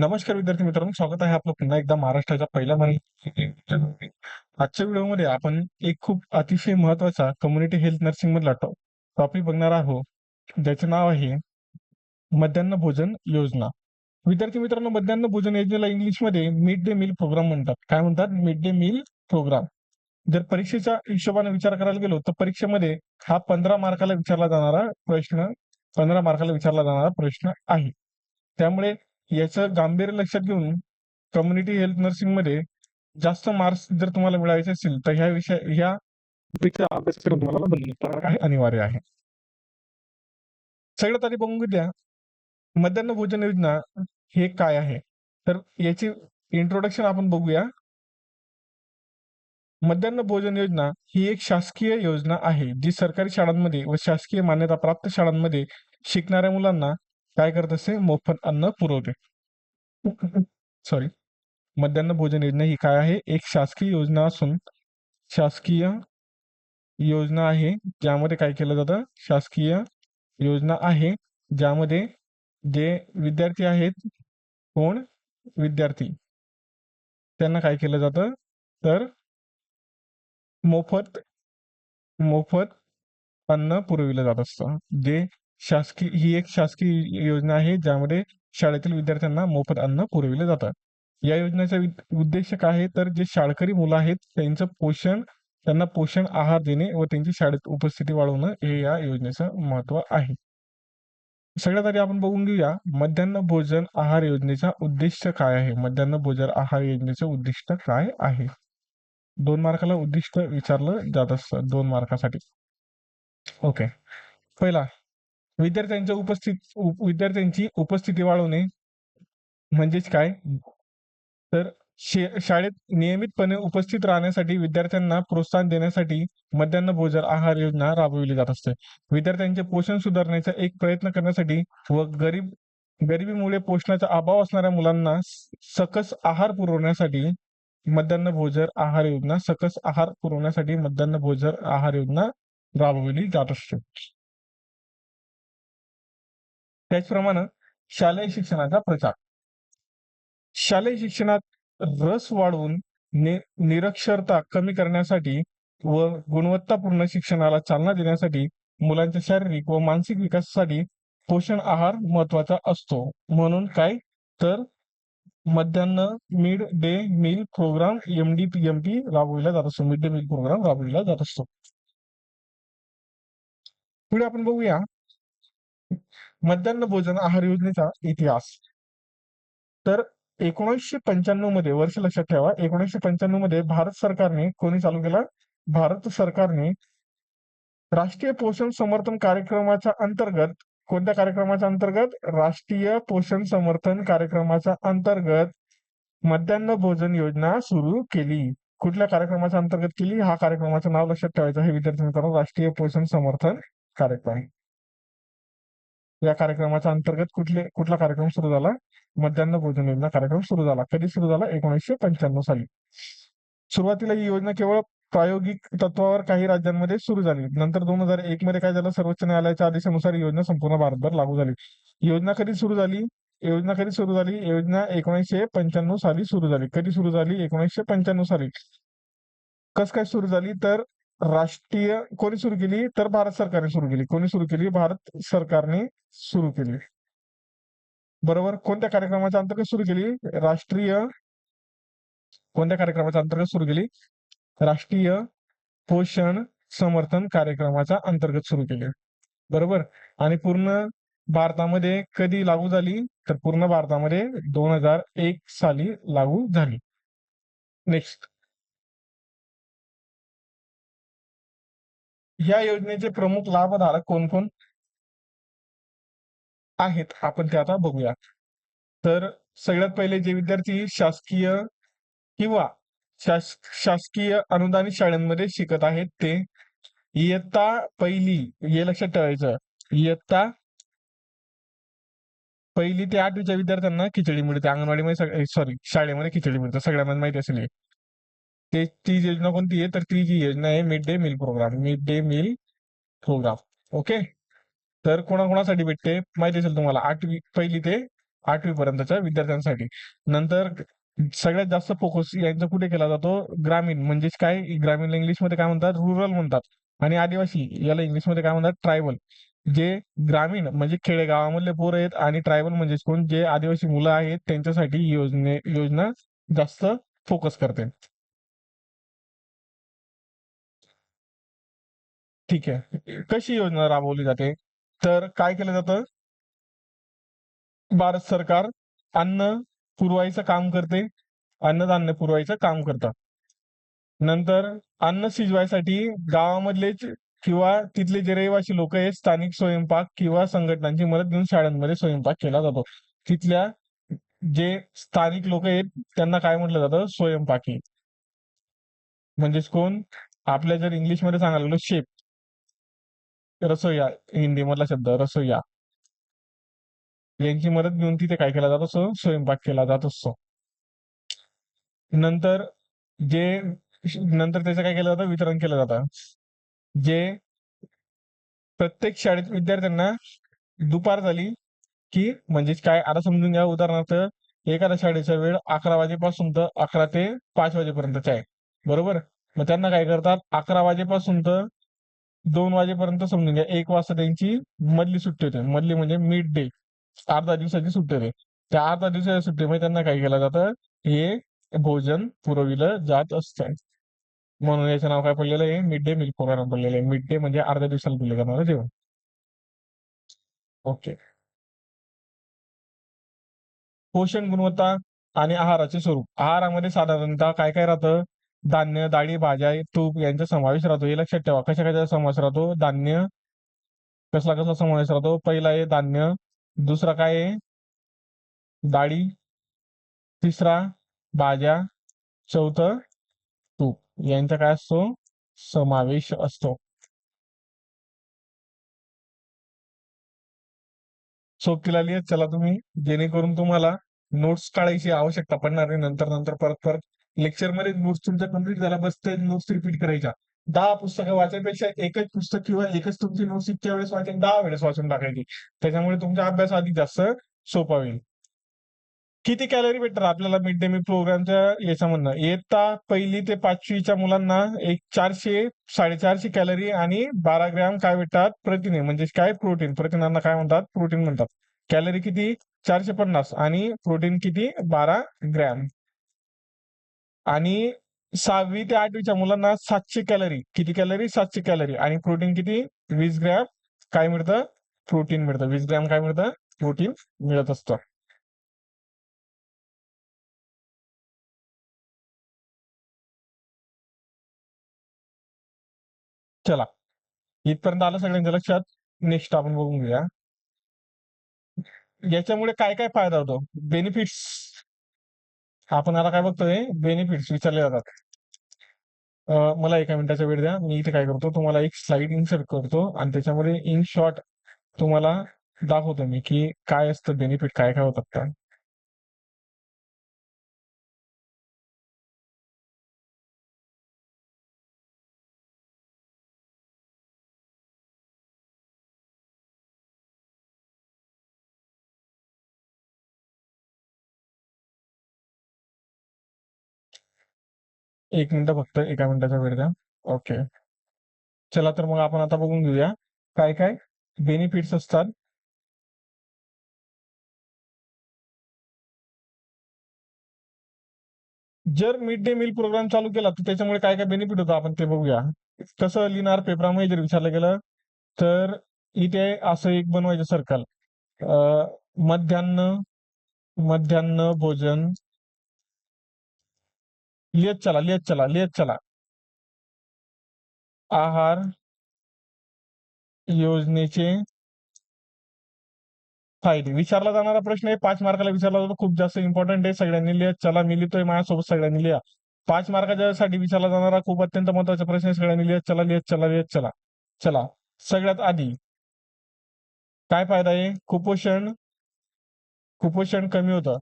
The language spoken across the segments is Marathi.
नमस्कार विद्यार्थी मित्रांनो स्वागत आहे आपलं पुन्हा एकदा महाराष्ट्राच्या पहिल्या मराठी आजच्या व्हिडिओमध्ये आपण एक खूप अतिशय महत्त्वाचा कम्युनिटी हेल्थ नर्सिंग मधला टॉपिक बघणार आहोत. ज्याचे नाव आहे मध्यान्ह भोजन योजना. विद्यार्थी मित्रांनो मध्यान्ह भोजन योजनेला इंग्लिशमध्ये मिड डे मील प्रोग्राम म्हणतात. काय म्हणतात? मिड डे मील प्रोग्राम जर परीक्षेच्या हिशोबाने विचार करायला गेलो तर परीक्षेमध्ये हा पंधरा मार्काला विचारला जाणारा प्रश्न पंधरा मार्काला विचारला जाणारा प्रश्न आहे. त्यामुळे याचं गांभीर्य लक्षात घेऊन कम्युनिटी हेल्थ नर्सिंगमध्ये जास्त मार्क्स जर तुम्हाला मिळायचे असतील तर ह्या विषय ह्या अभ्यास करून तुम्हाला बनवणं अनिवार्य आहे. सगळ्यात आधी बघून घेऊया मध्यान्ह भोजन योजना हे काय आहे? तर याची इंट्रोडक्शन आपण बघूया. मध्यान्ह भोजन योजना ही एक शासकीय योजना आहे जी सरकारी शाळांमध्ये व शासकीय मान्यता प्राप्त शाळांमध्ये शिकणाऱ्या मुलांना काय करत असते? मोफत अन्न पुरवते. सॉरी मध्यान्ह भोजन योजना ही काय आहे? एक शासकीय योजना असून शासकीय योजना आहे ज्यामध्ये काय केलं जातं? शासकीय योजना आहे ज्यामध्ये जे विद्यार्थी आहेत कोण? विद्यार्थी. त्यांना काय केलं जातं? तर मोफत मोफत अन्न पुरविलं जात असतं. जे शासकीय ही एक शासकीय योजना आहे ज्यामध्ये शाळेतील विद्यार्थ्यांना मोफत अन्न पुरविले जातात या योजनेचा उद्देश काय आहे? तर जे शाळकरी मुलं आहेत त्यांचं पोषण त्यांना पोषण आहार देणे व त्यांची शाळेत उपस्थिती वाढवणं हे या योजनेचं महत्त्व आहे. सगळ्यात आधी आपण बघून घेऊया मध्यान्ह भोजन आहार योजनेचा उद्दिष्ट काय आहे? मध्यान्ह भोजन आहार योजनेचं उद्दिष्ट काय आहे? दोन मार्काला उद्दिष्ट विचारलं जात असतं दोन मार्कासाठी. ओके. पहिला विद्यार्थ्यांच्या उपस्थित विद्यार्थ्यांची उपस्थिती वाढवणे म्हणजेच काय? तर शाळेत नियमितपणे उपस्थित राहण्यासाठी विद्यार्थ्यांना प्रोत्साहन देण्यासाठी मध्यान्ह भोजन आहार योजना राबविली जात असते. विद्यार्थ्यांचे पोषण सुधारण्याचा एक प्रयत्न करण्यासाठी व गरीब गरिबीमुळे पोषणाचा अभाव असणाऱ्या मुलांना सकस आहार पुरवण्यासाठी मध्यान्ह भोजन आहार योजना सकस आहार पुरवण्यासाठी मध्यान्ह भोजन आहार योजना राबविली जात असते. त्याचप्रमाणे शालेय शिक्षणाचा प्रचार. शालेय शिक्षणात रस वाढवून निरक्षरता कमी करण्यासाठी व गुणवत्तापूर्ण शिक्षणाला चालना देण्यासाठी मुलांच्या शारीरिक व मानसिक विकासासाठी पोषण आहार महत्त्वाचा असतो. म्हणून काय? तर मध्यान्ह mid day meal program M D P M P राबविला जात असतो. मिड डे मील प्रोग्राम राबविला जात असतो. पुढे आपण बघूया मध्यान्ह भोजन आहार योजनेचा इतिहास. तर एकोणीसशे पंच्याण्णवमध्ये वर्ष लक्षात ठेवा एकोणीसशे पंच्याण्णवमध्ये भारत सरकारने कोणी चालू केला? भारत सरकारने राष्ट्रीय पोषण समर्थन कार्यक्रमाच्या अंतर्गत कोणत्या कार्यक्रमाच्या अंतर्गत? राष्ट्रीय पोषण समर्थन कार्यक्रमाच्या अंतर्गत मध्यान्ह भोजन योजना सुरू केली. कुठल्या कार्यक्रमाच्या अंतर्गत केली? हा कार्यक्रमाचं नाव लक्षात ठेवायचं आहे विद्यार्थी मित्रांनो राष्ट्रीय पोषण समर्थन कार्यक्रम. या कार्यक्रमाच्या अंतर्गत कुठले कुठला कार्यक्रम सुरू झाला? मध्यान्ह भोजन योजना कार्यक्रम सुरू झाला. कधी सुरू झाला? एकोणीसशे पंच्याण्णव साली. सुरुवातीला ही योजना केवळ प्रायोगिक तत्वावर काही राज्यांमध्ये सुरू झाली. नंतर दोन हजार एक मध्ये काय झालं? सर्वोच्च न्यायालयाच्या आदेशानुसार ही योजना संपूर्ण भारतभर लागू झाली. योजना कधी सुरू झाली? योजना कधी सुरू झाली? योजना एकोणीसशे पंच्याण्णव साली सुरू झाली. कधी सुरू झाली? एकोणीसशे पंच्याण्णव साली. कस काय सुरू झाली? तर राष्ट्रीय कोणी सुरू केली? तर भारत सरकारने सुरू केली. कोणी सुरू केली? भारत सरकारने सुरू केली. बरोबर? कोणत्या कार्यक्रमाच्या अंतर्गत सुरू केली? राष्ट्रीय कोणत्या कार्यक्रमाच्या अंतर्गत सुरू केली? राष्ट्रीय पोषण समर्थन कार्यक्रमाच्या अंतर्गत सुरू केली. बरोबर? आणि पूर्ण भारतामध्ये कधी लागू झाली? तर पूर्ण भारतामध्ये दोन हजार एक साली लागू झाली. नेक्स्ट या योजनेचे प्रमुख लाभधारक कोण कोण आहेत आपण ते आता बघूया. तर सगळ्यात पहिले जे विद्यार्थी शासकीय किंवा शास शासकीय अनुदानित शाळांमध्ये शिकत आहेत ते इयत्ता पहिली हे लक्षात ठेवायचं. इयत्ता पहिली ते आठवीच्या विद्यार्थ्यांना खिचडी मिळते. अंगणवाडीमध्ये सॉरी शाळेमध्ये खिचडी मिळते. सगळ्यांना माहिती असेल. ते ती योजना कोणती आहे? तर ती जी योजना आहे mid day meal program mid day meal program okay तर कोणाकोणासाठी भेटते? माहिती असेल तुम्हाला आठवी पहिली ते आठवी पर्यंतच्या विद्यार्थ्यांसाठी. नंतर सगळ्यात जास्त फोकस यांचा कुठे केला जातो? ग्रामीण. म्हणजेच काय? ग्रामीण इंग्लिशमध्ये काय म्हणतात? रुरल म्हणतात. आणि आदिवासी याला इंग्लिशमध्ये काय म्हणतात? ट्रायबल जे ग्रामीण म्हणजे खेडेगावामधले पोरं आहेत आणि ट्रायबल म्हणजेच कोण? जे आदिवासी मुलं आहेत त्यांच्यासाठी योजने योजना जास्त फोकस करते. ठीक आहे. कशी योजना राबवली जाते? तर काय केलं जातं? भारत सरकार अन्न पुरवायचं काम करते. अन्नधान्य पुरवायचं काम करतात. नंतर अन्न शिजवायसाठी गावामधलेच किंवा तिथले जे रहिवासी लोक आहेत स्थानिक स्वयंपाक किंवा संघटनांची मदत घेऊन शाळांमध्ये स्वयंपाक केला जातो. तिथल्या जे स्थानिक लोक आहेत त्यांना काय म्हटलं जातं? स्वयंपाकी. म्हणजेच कोण? आपल्या जर इंग्लिशमध्ये सांगायला गेलो शेप रसोया हिंदी मधला शब्द रसोया यांची मदत घेऊन तिथे काय केला जात असतो? स्वयंपाक केला जात असतो. नंतर जे नंतर त्याचं काय केलं जातं? वितरण केलं जातं. जे प्रत्येक शाळेत विद्यार्थ्यांना दुपार झाली की म्हणजेच काय? आता समजून घ्या उदाहरणार्थ एखाद्या शाळेचा वेळ अकरा वाजेपासून तर अकरा ते पाच वाजेपर्यंतच आहे. बरोबर? मग त्यांना काय करतात? अकरा वाजेपासून तर दोन वाजेपर्यंत समजून घ्या. एक वाजता त्यांची मधली सुट्टी होते. मधली म्हणजे मिड डे अर्धा दिवसाची सुट्टी होते. त्या अर्धा दिवसाच्या सुट्टीमध्ये त्यांना काय केलं जातं? हे भोजन पुरविलं जात असतं. म्हणून याचं नाव काय पडलेलं आहे? मिड डे मिल प्रोग्राम पडलेलं आहे. मिड डे म्हणजे अर्ध्या दिवसाला दिलं जाणारं जेवण. ओके पोषण गुणवत्ता आणि आहाराचे स्वरूप. आहारामध्ये साधारणतः काय काय राहतं? धान्य डाळी भाज्या तूप यांचा समावेश राहतो. हे लक्षात ठेवा. कशा कशाचा समावेश राहतो? धान्य कसला कसला समावेश राहतो? पहिला आहे धान्य. दुसरा काय आहे? डाळी. तिसरा भाज्या. चौथं तूप. यांचा काय असतो? समावेश असतो. सोपी लागली चला तुम्ही. जेणेकरून तुम्हाला नोट्स काढायची आवश्यकता पडणार नाही. नंतर नंतर परत परत लेक्चरमध्ये नोट्स तुमचा कंप्लीट झाला. बस ते नोट्स रिपीट करायच्या. दहा पुस्तकं वाचण्यापेक्षा एकच पुस्तक किंवा एकच तुमची नोट्स इतक्या वेळेस वाचेल दहा वेळेस वाचून टाकायची. त्याच्यामुळे तुमचा अभ्यास अधिक जास्त सोपा होईल. किती कॅलरी भेटतात आपल्याला मिड डे मील प्रोग्रामच्या याच्यामधनं? येता पहिली ते पाचवीच्या मुलांना एक चारशे साडेचारशे कॅलरी आणि बारा ग्रॅम काय भेटतात? प्रथिने म्हणजे काय? प्रोटीन प्रथिनांना काय म्हणतात? प्रोटीन म्हणतात. कॅलरी किती? चारशे पन्नास आणि प्रोटीन किती? बारा ग्रॅम. आणि सहावी ते आठवीच्या मुलांना सातशे कॅलरी. किती कॅलरी? सातशे कॅलरी. आणि प्रोटीन किती? वीस ग्रॅम. काय मिळतं? प्रोटीन मिळतं. वीस ग्रॅम काय मिळतं? प्रोटीन मिळत असतं. चला. इथपर्यंत आलं सगळ्यांच्या लक्षात. नेक्स्ट आपण बघून घेऊया. याच्यामुळे काय काय फायदा होतो? बेनिफिट्स आपण आता काय बघतोय? बेनिफिट्स विचारले जातात. मला एका मिनिटाचा वेळ द्या. मी इथे काय करतो? तुम्हाला एक स्लाइड इन्सर्ट करतो आणि त्याच्यामध्ये इन शॉर्ट तुम्हाला दाखवतो मी की काय असतं बेनिफिट काय काय होतात एक मिनिट फक्त एका मिनिटाचा वेळ द्या. ओके चला तर मग आपण आता बघून घेऊया. काय काय बेनिफिट्स असतात? जर मिड डे मील प्रोग्राम चालू केला तर त्याच्यामुळे काय काय बेनिफिट होतं? आपण ते बघूया. कसं लिहिणार? पेपरामध्ये जर विचारलं गेलं तर इथे असं एक बनवायचं सर्कल मध्यान्न मध्यान्न भोजन लिहित चला लिहित चला लिहित चला। आहार योजनेचे फायदे. विचारला जाणारा प्रश्न आहे पाच मार्काला विचारला जातो खूप जास्त इम्पॉर्टंट आहे. सगळ्यांनी लिहित चला मी लिहितोय माझ्यासोबत सगळ्यांनी लिहा. पाच मार्काच्या साठी विचारला जाणारा खूप अत्यंत महत्त्वाचा प्रश्न आहे सगळ्यांनी लिहित चला लिहित चला लिहित चला चला. सगळ्यात आधी काय फायदा आहे? कुपोषण कुपोषण कमी होतं.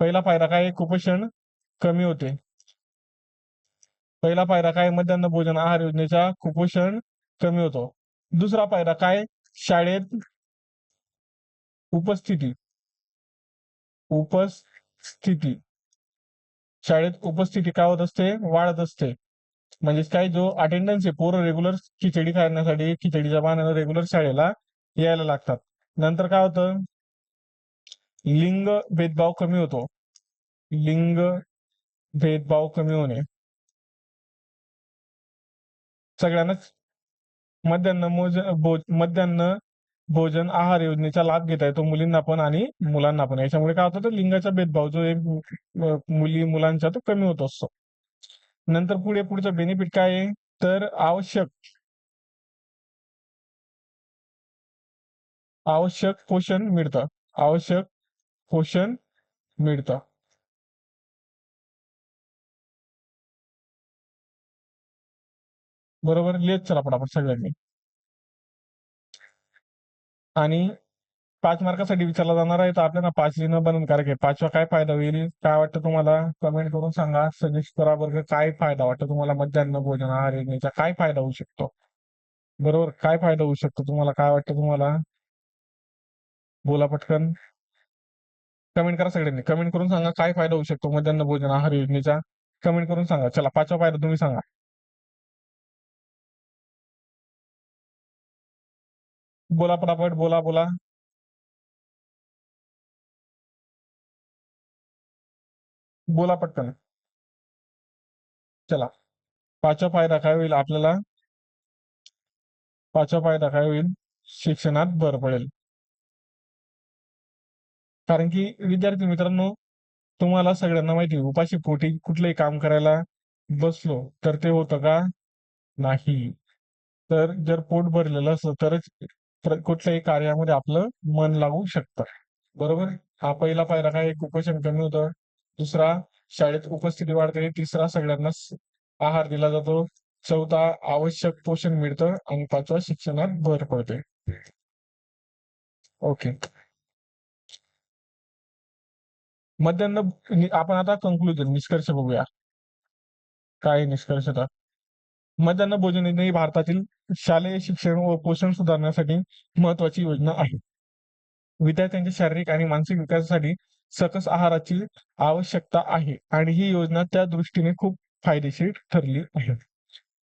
पहिला फायदा काय आहे? कुपोषण कमी होते. पहिला पायरा काय? मध्यान्ह भोजन आहार योजनेचा कुपोषण कमी होतो. दुसरा पायरा काय? शाळेत उपस्थिती. उपस्थिती. शाळेत उपस्थिती काय होत असते? वाढत असते. म्हणजेच काय? जो अटेंडन्स आहे पोरं रेग्युलर खिचडी खाण्यासाठी खिचडीच्या पाण्यानं रेग्युलर शाळेला यायला लागतात. नंतर काय होतं? लिंग भेदभाव कमी होतो. लिंग भेदभाव कमी होणे. सगळ्यांनाच मध्यान्न मोज भोज भोजन आहार योजनेचा लाभ घेता येतो मुलींना पण आणि मुलांना पण. याच्यामुळे काय होतं तर लिंगाचा भेदभाव जो एक मुली मुलांचा तो कमी होत असतो. नंतर पुढे पुढचा बेनिफिट काय आहे? तर आवश्यक आवश्यक पोषण मिळतं. आवश्यक पोषण मिळतं. बरोबर? लिहित चला आपण सगळ्यांनी. आणि पाच मार्कासाठी विचारला जाणार आहे. तर आपल्याला पाच लिहिणं बंधनकारक आहे. पाचवा काय फायदा होईल? काय वाटतं तुम्हाला? कमेंट करून सांगा. सजेस्ट करा बरं काय फायदा वाटतं तुम्हाला? मध्यान्ह भोजन आहार योजनेचा काय फायदा होऊ शकतो? बरोबर? काय फायदा होऊ शकतो तुम्हाला? काय वाटतं तुम्हाला? बोला पटकन. कमेंट करा सगळ्यांनी. कमेंट करून सांगा. काय फायदा होऊ शकतो मध्यान्ह भोजन आहार योजनेचा कमेंट करून सांगा. चला पाचवा फायदा तुम्ही सांगा. बोला पटापट बोला बोला. बोला पटकन. चला. पाचवा फायदा काय होईल आपल्याला. पाचवा फायदा काय होईल शिक्षणात भर पडेल. कारण की विद्यार्थी मित्रांनो तुम्हाला सगळ्यांना माहिती उपाशी पोटी कुठलंही काम करायला बसलो तर ते होतं का? नाही. तर जर पोट भरलेलं असलं तरच कुठल्याही कार्यामध्ये आपलं मन लागू शकतं. बरोबर? हा पहिला पायरा काय? कुपोषण कमी होतं. दुसरा शाळेत उपस्थिती वाढते. तिसरा सगळ्यांना आहार दिला जातो. चौथा आवश्यक पोषण मिळतं आणि पाचवा शिक्षणात भर पडते. ओके. मध्यान्ह आपण आता कंक्लुजन निष्कर्ष बघूया. काय निष्कर्षता मध्यान्ह भोजन योजना ही भारतातील शालेय शिक्षण व पोषण सुधारण्यासाठी महत्वाची योजना आहे. विद्यार्थ्यांच्या शारीरिक आणि मानसिक विकासासाठी सकस आहाराची आवश्यकता आहे आणि ही योजना त्या दृष्टीने खूप फायदेशीर ठरली आहे.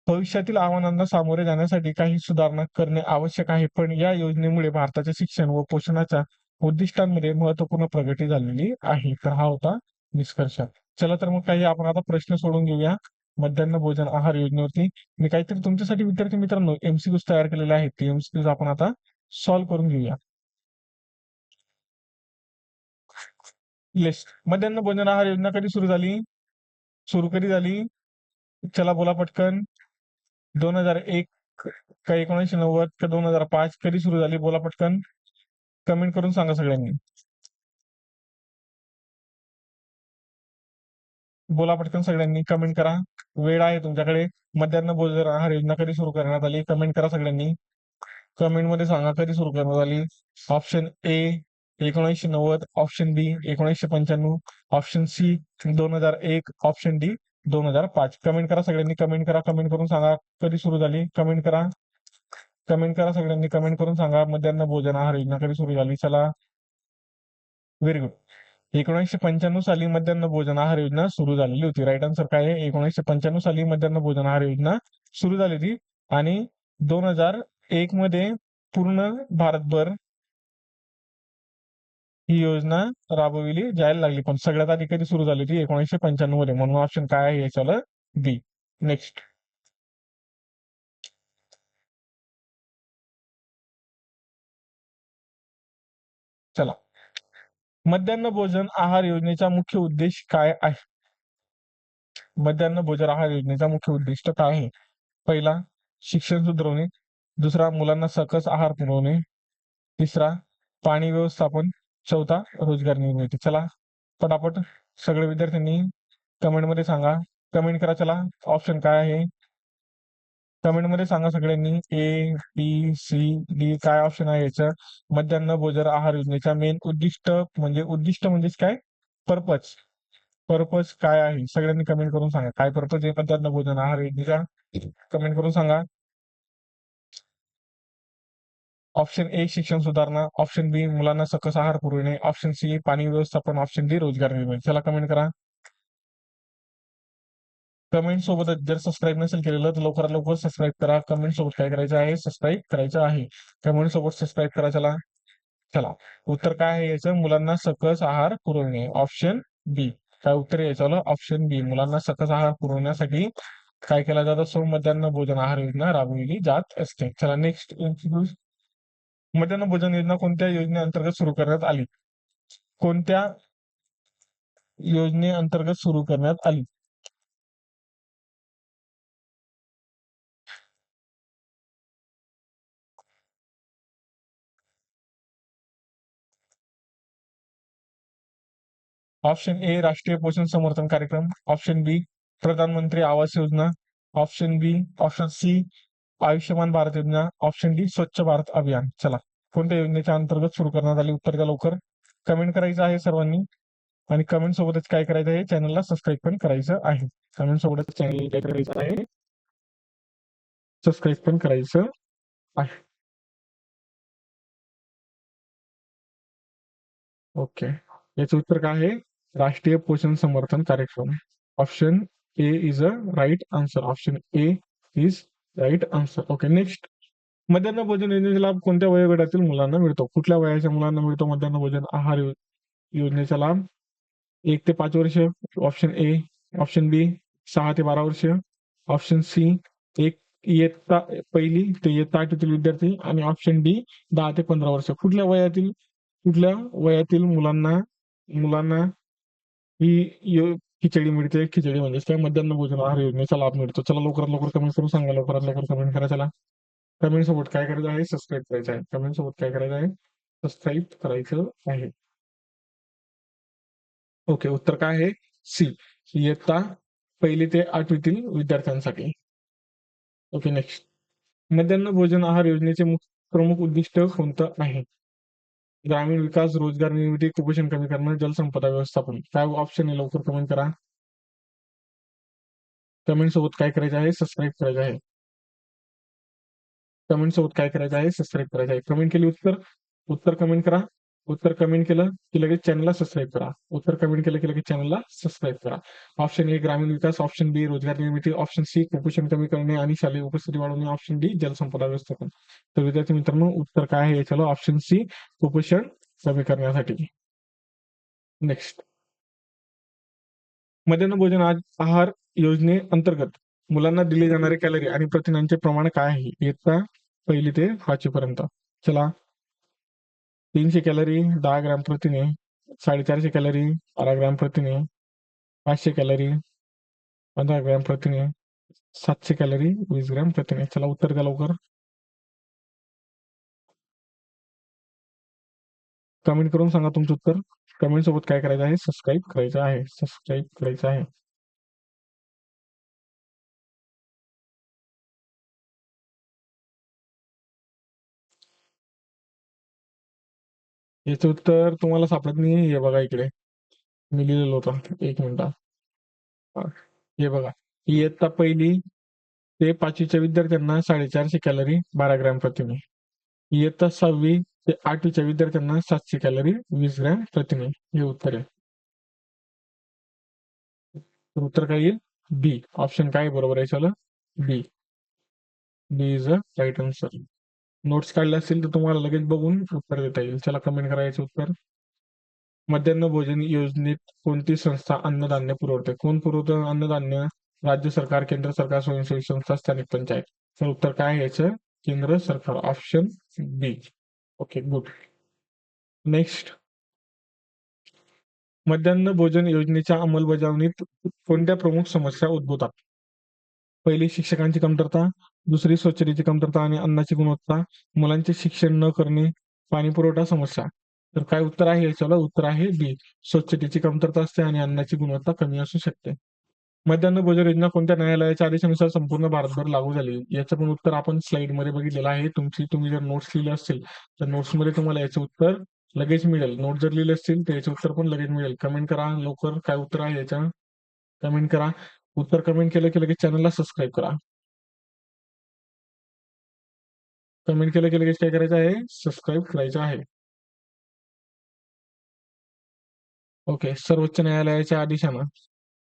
भविष्यातील आव्हानांना सामोरे जाण्यासाठी काही सुधारणा करणे आवश्यक आहे पण या योजनेमुळे भारताच्या शिक्षण व पोषणाच्या उद्दिष्टांमध्ये महत्त्वपूर्ण प्रगती झालेली आहे. तर हा होता निष्कर्ष. चला तर मग काही आपण आता प्रश्न सोडून घेऊया. मध्यान्ह भोजन आहार योजनेवरती. मी काहीतरी तुमच्यासाठी विद्यार्थी मित्रांनो एमसीक्यूज तयार केलेले आहेत. ते एमसीक्यूज आपण आता सॉल्व्ह करून घेऊया. लिस्ट मध्यान्ह भोजन आहार योजना कधी सुरू झाली? सुरू कधी झाली? चला बोला पटकन. दोन हजार एक का एकोणीसशे नव्वद का दोन हजार पाच कधी सुरू झाली? बोला पटकन. कमेंट करून सांगा सगळ्यांनी. बोला पटकन सगळ्यांनी कमेंट करा. वेळ आहे तुमच्याकडे. मध्यान्ह भोजन आहार योजना कधी सुरू करण्यात आली? कमेंट करा सगळ्यांनी. कमेंटमध्ये सांगा कधी सुरू करण्यात आली? ऑप्शन ए एकोणीसशे नव्वद. ऑप्शन बी एकोणीसशे पंच्याण्णव. ऑप्शन सी दोन हजार एक. ऑप्शन डी दोन हजार पाच. कमेंट करा सगळ्यांनी. कमेंट करा कमेंट करून सांगा कधी सुरू झाली. कमेंट करा. कमेंट करा सगळ्यांनी. कमेंट करून सांगा मध्यान्ह भोजन आहार योजना कधी सुरू झाली? चला. व्हेरी गुड एकोणीसशे पंच्याण्णव साली मध्यान्ह भोजन आहार योजना सुरू झालेली होती. राईट आन्सर काय आहे? एकोणीसशे पंच्याण्णव साली मध्यान्ह भोजन आहार योजना सुरू झाली होती. आणि दोन हजार एक मध्ये पूर्ण भारतभर ही योजना राबविली जायला लागली. पण सगळ्यात आधी कधी सुरू झाली होती? एकोणीसशे पंच्याण्णवमध्ये. म्हणून ऑप्शन काय आहे याच्याला बी नेक्स्ट चला. मध्यान्ह भोजन आहार योजनेचा मुख्य उद्देश काय आहे? मध्यान्ह भोजन आहार योजनेचा मुख्य उद्दिष्ट काय आहे? पहिला शिक्षण सुधारवणे दुसरा मुलांना सकस आहार पुरवणे. तिसरा पाणी व्यवस्थापन. चौथा रोजगार निर्मिती. चला पटापट सगळे विद्यार्थ्यांनी कमेंटमध्ये सांगा. कमेंट करा चला. ऑप्शन काय आहे? कमेंटमध्ये सांगा सगळ्यांनी ए बी सी डी काय ऑप्शन आहे याचं? मध्यान्ह भोजन आहार योजनेचा मेन उद्दिष्ट म्हणजे उद्दिष्ट म्हणजेच काय? पर्पज पर्पज काय आहे? सगळ्यांनी कमेंट करून सांगा. काय पर्पज आहे मध्यान्ह भोजन आहार योजनेचा? कमेंट करून सांगा. ऑप्शन ए शिक्षण सुधारणा. ऑप्शन बी मुलांना सकस आहार पुरविणे. ऑप्शन सी पाणी व्यवस्थापन. ऑप्शन डी रोजगार निर्माण चला कमेंट करा. कमेंट सोबत जर सबस्क्राईब नसेल केलेलं तर लवकरात लवकर सबस्क्राईब करा. कमेंट सोबत काय करायचं आहे? सबस्क्राईब करायचं आहे. कमेंट सोबत सबस्क्राईब करा चला. चला. उत्तर काय आहे याचं? मुलांना सकस आहार पुरवणे. ऑप्शन बी काय उत्तर यायचं ऑप्शन बी मुलांना सकस आहार पुरवण्यासाठी काय केला जातं? सो मध्यान्ह भोजन आहार योजना राबविली जात असते. चला नेक्स्ट मध्यान्ह भोजन योजना कोणत्या योजनेअंतर्गत सुरू करण्यात आली? कोणत्या योजनेअंतर्गत सुरू करण्यात आली? ऑप्शन ए राष्ट्रीय पोषण समर्थन कार्यक्रम. Option B Pradhanmantri Awas Yojana. Option B option C Ayushman Bharat Yojana. Option D स्वच्छ भारत अभियान. चला कोणत्या योजनेच्या अंतर्गत सुरू करण्यात आली? उत्तर द्या लवकर. कमेंट करायचं आहे सर्वांनी. आणि कमेंट सोबतच काय करायचं आहे चॅनलला सबस्क्राईब पण करायचं आहे. कमेंट सोबतच चॅनल काय करायचं आहे? सबस्क्राईब पण करायचं आहे. ओके. याचं उत्तर काय आहे? राष्ट्रीय पोषण समर्थन कार्यक्रम. Option A is a right answer option A is right answer okay next मध्यान्ह भोजन योजनेचा लाभ कोणत्या वयोगटातील मुलांना मिळतो? कुठल्या वयाच्या मुलांना मिळतो मध्यान्ह भोजन? आहार योजनेचा लाभ? एक ते पाच वर्ष. ऑप्शन ए ऑप्शन बी सहा ते बारा वर्ष. ऑप्शन सी एक इयत्ता पहिली ते इयत्ता आठवीतील विद्यार्थी आणि ऑप्शन डी दहा ते पंधरा वर्ष. कुठल्या वयातील कुठल्या वयातील मुलांना मुलांना ही खिचडी मिळते खिचडी म्हणजे काय मध्यान्ह भोजन आहार योजनेचा लाभ मिळतो. चला लवकरात लवकर कमेंट करून सांगा लवकरात लवकर कमेंट करा चला. कमेंट सोबत काय करायचं आहे? सबस्क्राईब करायचं आहे. कमेंट सोबत काय करायचं आहे? सबस्क्राईब करायचं आहे. ओके उत्तर काय आहे? सी इयत्ता पहिली ते आठवीतील विद्यार्थ्यांसाठी. ओके नेक्स्ट मध्यान्ह भोजन आहार योजनेचे प्रमुख उद्दिष्ट कोणतं आहे? ग्रामीण विकास, रोज़गार, निर्मिती, कुपोषण कमी करणं जलसंपदा व्यवस्थापन. काय ऑप्शन आहे? लवकर कमेंट करा. कमेंट सोबत काय करायचं आहे? सबस्क्राईब करायचं आहे. कमेंट सोबत काय करायचं आहे? सबस्क्राईब करायचं आहे. कमेंट केली उत्तर? उत्तर कमेंट करा. उत्तर कमेंट केलं की लगेच चॅनलला सबस्क्राईब करा. उत्तर कमेंट केलं की लगेच चॅनलला सबस्क्राईब करा. ऑप्शन ए ग्रामीण विकास. ऑप्शन बी रोजगार निर्मिती. ऑप्शन सी कुपोषण कमी करणे आणि शालेय उपस्थिती वाढवणे. ऑप्शन डी जलसंपदा व्यवस्थापन. तर विद्यार्थी मित्रांनो उत्तर काय आहे याच्याला ऑप्शन सी कुपोषण कमी करण्यासाठी. नेक्स्ट मध्यान्ह भोजन आहार योजने अंतर्गत. मुलांना दिले जाणारे कॅलरी आणि प्रथिनांचे प्रमाण काय आहे? इयत्ता पहिली ते पाचवी पर्यंत चला तीनशे कॅलरी दहा ग्रॅम प्रथिने साडेचारशे कॅलरी बारा ग्रॅम प्रथिने पाचशे कॅलरी पंधरा ग्रॅम प्रथिने सातशे कॅलरी वीस ग्रॅम प्रथिने. चला उत्तर द्या लवकर. कमेंट करून सांगा तुमचं उत्तर. कमेंट सोबत काय करायचं आहे? सबस्क्राईब करायचं आहे. सबस्क्राईब करायचं आहे. याचं उत्तर तुम्हाला सापडत नाही हे बघा इकडे. मी लिहिलेलं होतं. एक मिनिटा हे. बघा. इयत्ता पहिली ते पाचवीच्या विद्यार्थ्यांना साडेचारशे कॅलरी बारा ग्रॅम प्रतिमे. इयत्ता सहावी ते आठवीच्या विद्यार्थ्यांना सातशे कॅलरी वीस ग्रॅम प्रतिमे. हे उत्तर आहे. उत्तर काय येईल? बी. ऑप्शन काय बरोबर आहे चला. B. B is a right answer notes काढले असतील तर तुम्हाला लगेच बघून उत्तर देता येईल. चला कमेंट करायचं उत्तर. मध्यान्ह भोजन योजनेत कोणती संस्था अन्नधान्य पुरवते? कोण पुरवतं अन्नधान्य? राज्य सरकार केंद्र सरकार स्वयंसेवी संस्था स्थानिक पंचायत. तर उत्तर काय आहे याचं? केंद्र सरकार. Option B okay good next मध्यान्ह भोजन योजनेच्या अंमलबजावणीत कोणत्या प्रमुख समस्या उद्भवतात? पहिली शिक्षकांची कमतरता. दुसरी स्वच्छतेची कमतरता आणि अन्नाची गुणवत्ता मुलांचे शिक्षण न करणे पाणी पुरवठा समस्या. तर काय उत्तर आहे? याच्याला उत्तर आहे बी. स्वच्छतेची कमतरता असते आणि अन्नाची गुणवत्ता कमी असू शकते. मध्यान्ह भोजन योजना कोणत्या न्यायालयाच्या आदेशानुसार संपूर्ण भारतभर लागू झाली? याचं पण उत्तर आपण स्लाइडमध्ये बघितलेलं आहे. तुमची तुम्ही जर नोट्स लिहिले असतील तर नोट्समध्ये तुम्हाला याचं उत्तर लगेच मिळेल. नोट जर लिहिले असतील तर याचे उत्तर पण लगेच मिळेल. कमेंट करा. लवकर काय उत्तर आहे याच्या कमेंट करा. उत्तर कमेंट केलं की लगेच चॅनलला सबस्क्राईब करा. कमेंट केलं की लगेच काय करायचं आहे? सबस्क्राईब करायचं आहे. ओके सर्वोच्च न्यायालयाच्या आदेशानं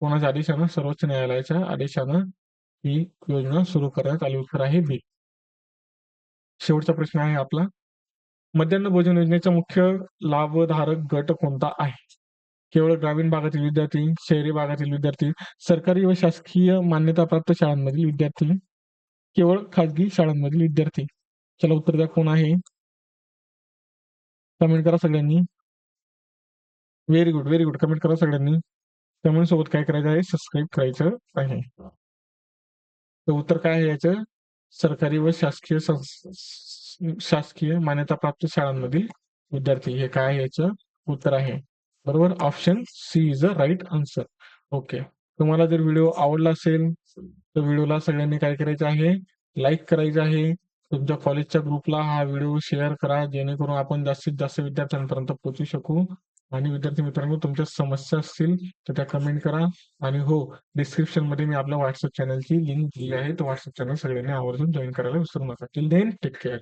कोणाच्या आदेशानं? सर्वोच्च न्यायालयाच्या आदेशानं ही योजना सुरू करण्यात आली उत्तर आहे बी शेवटचा प्रश्न आहे आपला. मध्यान्ह भोजन योजनेचा मुख्य लाभधारक गट कोणता आहे? केवळ ग्रामीण भागातील विद्यार्थी शहरी भागातील विद्यार्थी सरकारी व शासकीय मान्यताप्राप्त शाळांमधील विद्यार्थी केवळ खाजगी शाळांमधील विद्यार्थी? चला उत्तर द्या कोण आहे? कमेंट करा सगळ्यांनी. Very good very good comment करा सगळ्यांनी. कमेंट सोबत काय करायचं आहे? सबस्क्राईब करायचं आहे. तर उत्तर काय आहे याचं? सरकारी व शासकीय शासकीय शासकीय मान्यताप्राप्त शाळांमधील विद्यार्थी. हे काय आहे याचं? उत्तर आहे. बरोबर? Option C is a right answer okay तुम्हाला जर व्हिडिओ आवडला असेल तर व्हिडिओला सगळ्यांनी काय करायचं आहे? लाईक करायचं आहे. तुमच्या कॉलेजच्या ग्रुपला हा व्हिडिओ शेअर करा जेणेकरून आपण जास्तीत जास्त विद्यार्थ्यांपर्यंत पोहोचू शकू. आणि विद्यार्थी मित्रांनो तुमच्या समस्या असतील तर त्या कमेंट करा. आणि हो डिस्क्रिप्शनमध्ये मी आपल्या व्हॉट्सअप चॅनलची लिंक दिली आहे. तो व्हॉट्सअप चॅनल सगळ्यांनी आवर्जून जॉईन करायला विसरू नका. Till then take care